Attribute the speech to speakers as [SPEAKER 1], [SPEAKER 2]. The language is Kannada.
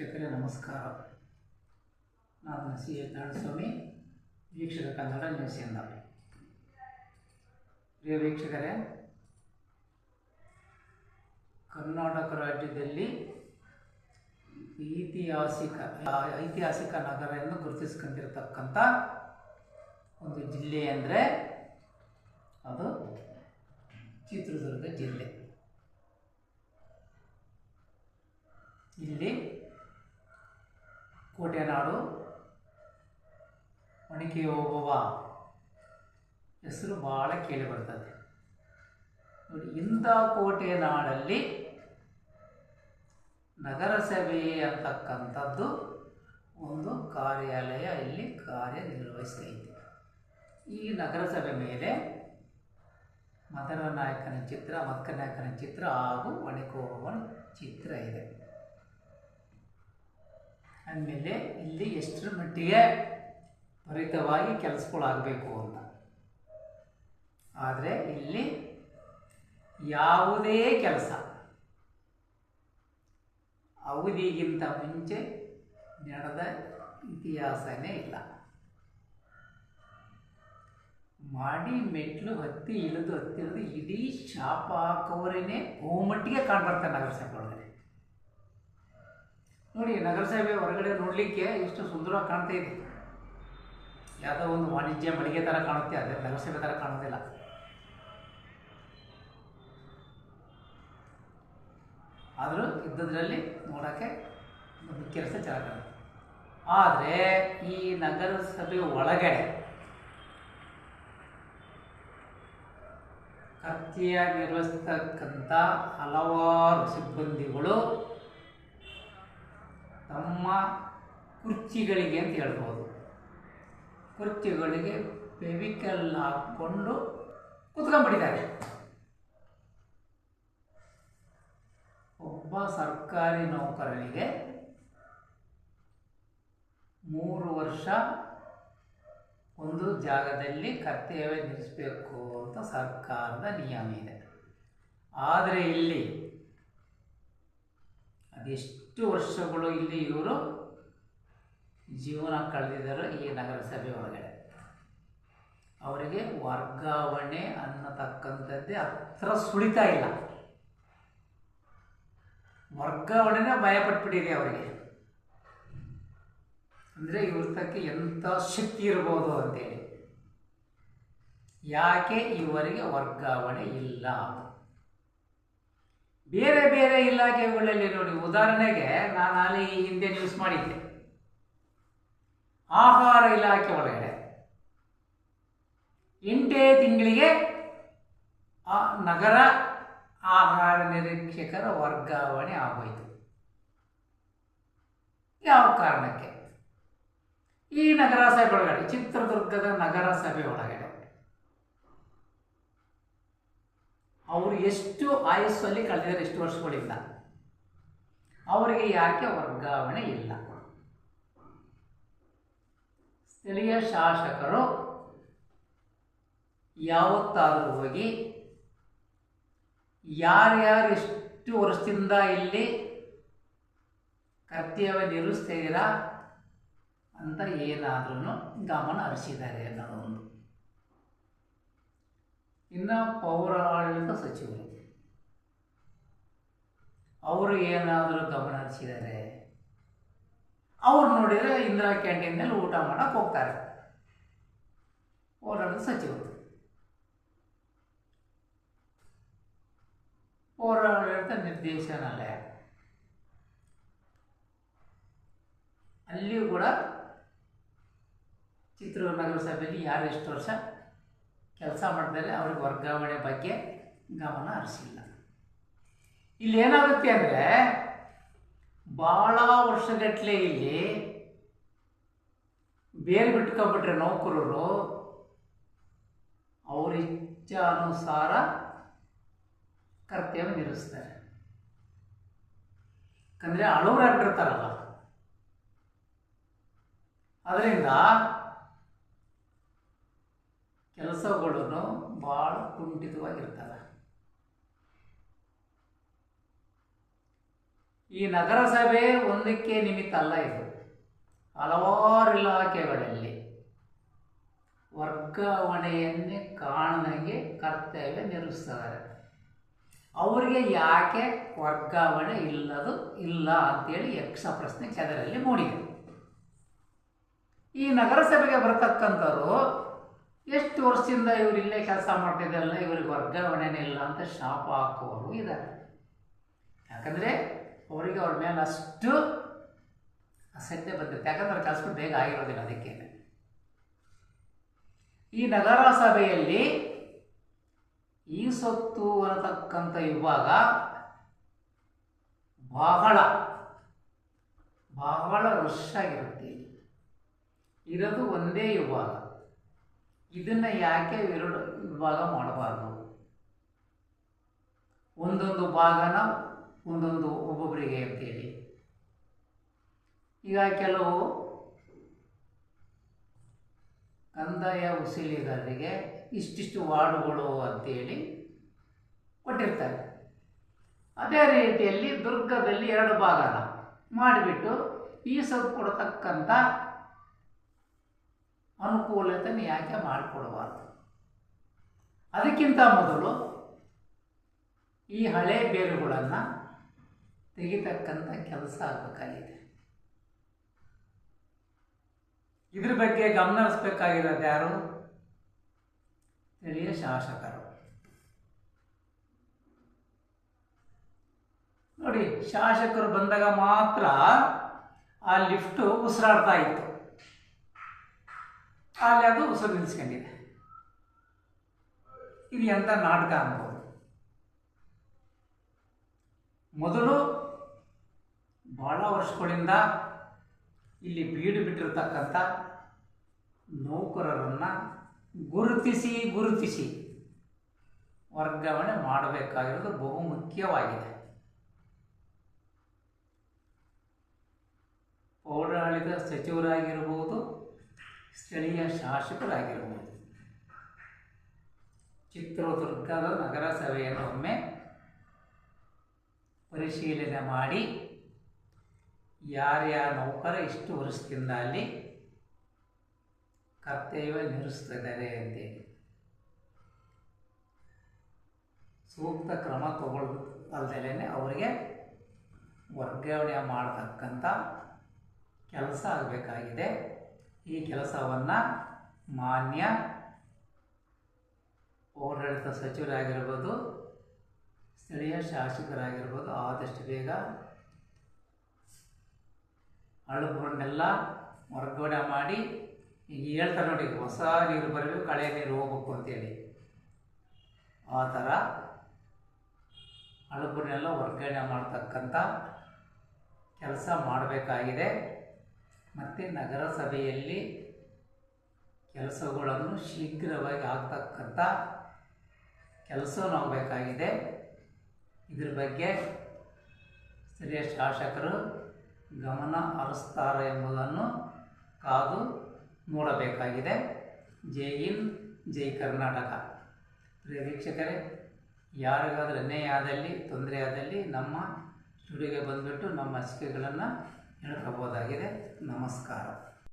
[SPEAKER 1] ನಮಸ್ಕಾರ. ನಾನು ಸಿ. ಎಚ್. ನಾರಾಯಣಸ್ವಾಮಿ, ವೀಕ್ಷಕ ಕನ್ನಡ ನ್ಯೂಸಿಂದ ಪ್ರಿಯ ವೀಕ್ಷಕರೇ, ಕರ್ನಾಟಕ ರಾಜ್ಯದಲ್ಲಿ ಐತಿಹಾಸಿಕ ಐತಿಹಾಸಿಕ ನಗರ ಎಂದು ಗುರುತಿಸ್ಕೊಂಡಿರ್ತಕ್ಕಂಥ ಒಂದು ಜಿಲ್ಲೆ ಅಂದರೆ ಅದು ಚಿತ್ರದುರ್ಗ ಜಿಲ್ಲೆ. ಇಲ್ಲಿ ಕೋಟೆನಾಡು ಒಣಗಿ ಓಬವ್ವ. ಹೆಸರು ಭಾಳ ಕೇಳಿ ಬರ್ತದೆ. ನೋಡಿ, ಇಂಥ ಕೋಟೆ ನಾಡಲ್ಲಿ ನಗರಸಭೆ ಅಂತಕ್ಕಂಥದ್ದು ಒಂದು ಕಾರ್ಯಾಲಯ ಇಲ್ಲಿ ಕಾರ್ಯನಿರ್ವಹಿಸ್ತೈತೆ ಈ ನಗರಸಭೆ ಮೇಲೆ ಮದರ ನಾಯಕನ ಚಿತ್ರ ಮಕ್ಕ ನಾಯಕನ ಚಿತ್ರ ಹಾಗೂ ಒಣಕೋಬನ ಚಿತ್ರ ಇದೆ. ಅಂದಮೇಲೆ ಇಲ್ಲಿ ಎಷ್ಟರ ಮಟ್ಟಿಗೆ ತ್ವರಿತವಾಗಿ ಕೆಲಸಗಳಾಗಬೇಕು ಅಂತ. ಆದರೆ ಇಲ್ಲಿ ಯಾವುದೇ ಕೆಲಸ ಅವಧಿಗಿಂತ ಮುಂಚೆ ನಡೆದ ಇತಿಹಾಸನೇ ಇಲ್ಲ. ಮಾಡಿ ಮೆಟ್ಲು ಹತ್ತಿ ಇಳಿದು ಹತ್ತಿರದು ಇಡೀ ಶಾಪ ಹಾಕೋರೇನೆ ಬಹುಮಟ್ಟಿಗೆ ಕಾಣ್ಬರ್ತಾರೆ ನಗರಸಭೆ ಒಳಗಡೆ ನೋಡಿ ನಗರಸಭೆ ಹೊರಗಡೆ ನೋಡಲಿಕ್ಕೆ ಎಷ್ಟು ಸುಂದರವಾಗಿ ಕಾಣ್ತಾ ಇದೆ. ಯಾವುದೋ ಒಂದು ವಾಣಿಜ್ಯ ಮಳಿಗೆ ಥರ ಕಾಣುತ್ತೆ, ಅದೇ ನಗರಸಭೆ ಥರ ಕಾಣೋದಿಲ್ಲ ಆದರೂ ಇದ್ದದ್ರಲ್ಲಿ ನೋಡೋಕ್ಕೆ ಒಂದು ಕೆಲಸ ಚೆನ್ನಾಗಿ ಆದರೆ ಈ ನಗರಸಭೆ ಒಳಗಡೆ ನಿರ್ವಹಿಸ್ತಕ್ಕಂಥ ಹಲವಾರು ಸಿಬ್ಬಂದಿಗಳು ತಮ್ಮ ಕುರ್ಚಿಗಳಿಗೆ ಅಂತ ಹೇಳ್ಬೋದು. ಕುರ್ಚಿಗಳಿಗೆ ಫೆವಿಕಲ್ ಹಾಕ್ಕೊಂಡು ಕುತ್ಕೊಂಡ್ಬಿಟ್ಟಿದ್ದಾರೆ. ಒಬ್ಬ ಸರ್ಕಾರಿ ನೌಕರನಿಗೆ ಮೂರು ವರ್ಷ ಒಂದು ಜಾಗದಲ್ಲಿ ಕರ್ತವ್ಯ ನಿಲ್ಲಿಸಬೇಕು ಅಂತ ಸರ್ಕಾರದ ನಿಯಮ ಇದೆ. ಆದರೆ ಇಲ್ಲಿ ಅದೆಷ್ಟು ವರ್ಷಗಳು ಇಲ್ಲಿ ಇವರು ಜೀವನ ಕಳೆದಿದ್ದಾರೆ ಈ ನಗರಸಭೆ ಒಳಗಡೆ. ಅವರಿಗೆ ವರ್ಗಾವಣೆ ಅನ್ನತಕ್ಕಂಥದ್ದೇ ಹತ್ರ ಸುಳಿತಾ ಇಲ್ಲ. ವರ್ಗಾವಣೆನೇ ಭಯಪಟ್ಬಿಟ್ಟಿದೆ ಅವರಿಗೆ. ಅಂದರೆ ಇವ್ರ ತಕ್ಕ ಎಂಥ ಶಕ್ತಿ ಇರ್ಬೋದು ಅಂತೇಳಿ. ಯಾಕೆ ಇವರಿಗೆ ವರ್ಗಾವಣೆ ಇಲ್ಲ? ಬೇರೆ ಬೇರೆ ಇಲಾಖೆಗಳಲ್ಲಿ ನೋಡಿ, ಉದಾಹರಣೆಗೆ ನಾನು ಅಲ್ಲಿ ಹಿಂದೆ ನ್ಯೂಸ್ ಮಾಡಿದ್ದೆ. ಆಹಾರ ಇಲಾಖೆ ಒಳಗಡೆ. ಎಂಟೇ ತಿಂಗಳಿಗೆ ಆ ನಗರ ಆಹಾರ ನಿರೀಕ್ಷಕರ ವರ್ಗಾವಣೆ ಆಗೋಯ್ತು. ಯಾವ ಕಾರಣಕ್ಕೆ? ಈ ನಗರಸಭೆ ಒಳಗಡೆ ಚಿತ್ರದುರ್ಗದ ನಗರಸಭೆ ಒಳಗಡೆ. ಅವರು ಎಷ್ಟು ಆಯಸ್ಸಲ್ಲಿ ಕಳೆದಿದ್ದಾರೆ, ಎಷ್ಟು ವರ್ಷಗಳಿಂದ? ಅವರಿಗೆ ಯಾಕೆ ವರ್ಗಾವಣೆ ಇಲ್ಲ? ಸ್ಥಳೀಯ ಶಾಸಕರು ಯಾವತ್ತಾದರೂ ಹೋಗಿ ಯಾರ್ಯಾರು ಎಷ್ಟು ವರ್ಷದಿಂದ ಇಲ್ಲಿ ಕರ್ತವ್ಯ ನಿರ್ವಹಿಸ್ತೀರಾ ಅಂತ ಏನಾದ್ರೂ ಗಮನ ಹರಿಸಿದ್ದಾರೆ ಅನ್ನೋದು ಒಂದು ಇನ್ನು ಪೌರಾಡಳಿತ ಸಚಿವರು. ಅವರು ಏನಾದರೂ ಗಮನ ಹರಿಸಿದ್ದಾರೆ ಅವ್ರು ನೋಡಿದರೆ ಇಂದಿರಾ ಕ್ಯಾಂಟೀನ್ನಲ್ಲಿ ಊಟ ಮಾಡಕ್ಕೆ ಹೋಗ್ತಾರೆ. ಪೌರಾಡಳಿತ ಸಚಿವರು. ಪೌರಾಡಳಿತ ನಿರ್ದೇಶನಾಲಯ. ಅಲ್ಲಿಯೂ ಕೂಡ ಚಿತ್ರದುರ್ಗ ನಗರಸಭೆಯಲ್ಲಿ ಯಾರು ಎಷ್ಟು ವರ್ಷ ಕೆಲಸ ಮಾಡಿದರೆ ಅವ್ರಿಗೆ ವರ್ಗಾವಣೆ ಬಗ್ಗೆ ಗಮನ ಹರಿಸಿಲ್ಲ. ಇಲ್ಲಿ ಏನಾಗುತ್ತೆ ಅಂದರೆ, ಭಾಳ ವರ್ಷಗಟ್ಟಲೆ ಇಲ್ಲಿ ಬೇರೆ ಬಿಟ್ಕೊಂಬಿಟ್ರೆ ನೌಕರರು ಅವ್ರ ಇಚ್ಛಾನುಸಾರ ಕರ್ತವ್ಯ ನಿರ್ವಹಿಸ್ತಾರೆ ಯಾಕಂದರೆ ಅಳುವರಾಗಿರ್ತಾರಲ್ಲ ಅದರಿಂದ ಕೆಲಸಗಳನ್ನು ಭಾಳ ಕುಂಠಿತವಾಗಿರ್ತವೆ ಈ ನಗರಸಭೆ ಒಂದಕ್ಕೆ ನಿಮಿತ್ತ ಅಲ್ಲ ಇದು. ಹಲವಾರು ಇಲಾಖೆಗಳಲ್ಲಿ ವರ್ಗಾವಣೆಯನ್ನೇ ಕಾಣದಂಗೆ ಕರ್ತವ್ಯ ನಿರ್ವಹಿಸ್ತಾರೆ ಅವರಿಗೆ ಯಾಕೆ ವರ್ಗಾವಣೆ ಇಲ್ಲದು ಇಲ್ಲ ಅಂತೇಳಿ ಯಕ್ಷ ಪ್ರಶ್ನೆ ಚದರಲ್ಲಿ ಮೂಡಿದೆ. ಈ ನಗರಸಭೆಗೆ ಬರತಕ್ಕಂಥವ್ರು ಎಷ್ಟು ವರ್ಷದಿಂದ ಇವರು ಇಲ್ಲೇ ಕೆಲಸ ಮಾಡ್ತಿದ್ದಲ್ಲ ಇವ್ರಿಗೆ ವರ್ಗಾವಣೆನೇ ಇಲ್ಲ ಅಂತ ಶಾಪ ಹಾಕುವವರು ಇದ್ದಾರೆ. ಯಾಕಂದರೆ ಅವರಿಗೆ ಅವ್ರ ಮೇಲೆ ಅಷ್ಟು ಅಸಡ್ಡೆ ಬಂದಿರುತ್ತೆ. ಯಾಕಂದ್ರೆ ಕೆಲಸಗಳು ಬೇಗ ಆಗಿರೋದಿಲ್ಲ ಅದಕ್ಕೆ. ಈ ನಗರಸಭೆಯಲ್ಲಿ ಈ ಸೊತ್ತು ಅನ್ನತಕ್ಕಂಥ ವಿಭಾಗ ಬಹಳ ಬಹಳ ರಶ್ ಆಗಿರುತ್ತೆ. ಇರೋದು ಒಂದೇ ವಿಭಾಗ ಇದನ್ನ ಯಾಕೆ ಎರಡು ವಿಭಾಗ ಮಾಡಬಾರ್ದು? ಒಂದೊಂದು ಭಾಗನ ಒಂದೊಂದು ಒಬ್ಬೊಬ್ಬರಿಗೆ ಅಂತೇಳಿ. ಈಗ ಕೆಲವು ಕಂದಾಯ ವಸೂಲಿಗಾರರಿಗೆ ಇಷ್ಟಿಷ್ಟು ವಾರ್ಡುಗಳು ಅಂತೇಳಿ ಕೊಟ್ಟಿರ್ತಾರೆ. ಅದೇ ರೀತಿಯಲ್ಲಿ ದುರ್ಗದಲ್ಲಿ ಎರಡು ಭಾಗನ ಮಾಡಿಬಿಟ್ಟು ಈ ಕೊಡತಕ್ಕಂಥ ಅನುಕೂಲತೆ ಯಾಕೆ ಮಾಡಿಕೊಡಬಾರ್ದು ಅದಕ್ಕಿಂತ ಮೊದಲು ಈ ಹಳೆ ಬೇರುಗಳನ್ನು ತೆಗಿತಕ್ಕಂಥ ಕೆಲಸ ಆಗಬೇಕಾಗಿದೆ. ಇದ್ರ ಬಗ್ಗೆ ಗಮನ ಹರಿಸ್ಬೇಕಾಗಿರೋದು ಯಾರು? ಸ್ಥಳೀಯ ಶಾಸಕರು. ನೋಡಿ, ಶಾಸಕರು ಬಂದಾಗ ಮಾತ್ರ ಆ ಲಿಫ್ಟು ಉಸಿರಾಡ್ತಾ ಇತ್ತು. ಅಲ್ಲಿ ಅದು ಉಸಿರು ನಿಲ್ಸ್ಕೊಂಡಿದೆ ಇದು ಎಂಥ ನಾಟಕ ಅನ್ಬೋದು ಮೊದಲು ಬಹಳ ವರ್ಷಗಳಿಂದ ಇಲ್ಲಿ ಬೀಡು ಬಿಟ್ಟಿರ್ತಕ್ಕಂಥ ನೌಕರರನ್ನು ಗುರುತಿಸಿ ಗುರುತಿಸಿ ವರ್ಗಾವಣೆ ಮಾಡಬೇಕಾಗಿರೋದು ಬಹು ಮುಖ್ಯವಾಗಿದೆ ಪೌರಾಡಳಿತ ಸಚಿವರಾಗಿರ್ಬೋದು ಸ್ಥಳೀಯ ಶಾಸಕರಾಗಿರಬಹುದು ಚಿತ್ರದುರ್ಗದ ನಗರಸಭೆಯನ್ನು ಒಮ್ಮೆ ಪರಿಶೀಲನೆ ಮಾಡಿ ಯಾರ್ಯಾರ ನೌಕರ ಇಷ್ಟು ವರ್ಷದಿಂದ ಅಲ್ಲಿ ಕರ್ತವ್ಯ ನಿರ್ವಹಿಸ್ತಿದ್ದಾರೆ ಅಂತೇಳಿ ಸೂಕ್ತ ಕ್ರಮ ತಗೊಳ್ ಅಲ್ದಲೇ ಅವರಿಗೆ ವರ್ಗಾವಣೆ ಮಾಡತಕ್ಕಂಥ ಕೆಲಸ ಆಗಬೇಕಾಗಿದೆ. ಈ ಕೆಲಸವನ್ನು ಮಾನ್ಯ ಪೌರಾಡಳಿತ ಸಚಿವರಾಗಿರ್ಬೋದು, ಸ್ಥಳೀಯ ಶಾಸಕರಾಗಿರ್ಬೋದು, ಆದಷ್ಟು ಬೇಗ ಹಳ್ಳಗಳನ್ನೆಲ್ಲ ವರ್ಗಾವಣೆ ಮಾಡಿ, ಈಗ ಹೇಳ್ತಾರೆ ನೋಡಿ, ಹೊಸ ನೀರು ಬರಬೇಕು, ಕಳೆ ನೀರು ಹೋಗ್ಬೇಕು ಅಂತೇಳಿ. ಆ ಥರ ಹಳಬರನ್ನೆಲ್ಲ ವರ್ಗಾವಣೆ ಮಾಡ್ತಕ್ಕಂಥ ಕೆಲಸ ಮಾಡಬೇಕಾಗಿದೆ. ಮತ್ತು ನಗರಸಭೆಯಲ್ಲಿ ಕೆಲಸಗಳನ್ನು ಶೀಘ್ರವಾಗಿ ಆಗ್ತಕ್ಕಂಥ ಕೆಲಸ ನಾವು ಬೇಕಾಗಿದೆ. ಇದ್ರ ಬಗ್ಗೆ ಸ್ಥಳೀಯ ಶಾಸಕರು ಗಮನ ಹರಿಸ್ತಾರೆ ಎಂಬುದನ್ನು ಕಾದು ನೋಡಬೇಕಾಗಿದೆ. ಜೈ ಇನ್ ಜೈ ಕರ್ನಾಟಕ. ಪ್ರಿಯ ವೀಕ್ಷಕರೇ, ಯಾರಿಗಾದರೂ ಅನ್ಯಾಯ ಆದಲ್ಲಿ, ತೊಂದರೆ ಆದಲ್ಲಿ ನಮ್ಮ ಸ್ಟುಡಿಯೋಗೆ ಬಂದುಬಿಟ್ಟು ನಮ್ಮ ಅನಿಸಿಕೆಗಳನ್ನು ಹೇಳ್ಕೋಬೋದಾಗಿದೆ. ನಮಸ್ಕಾರ.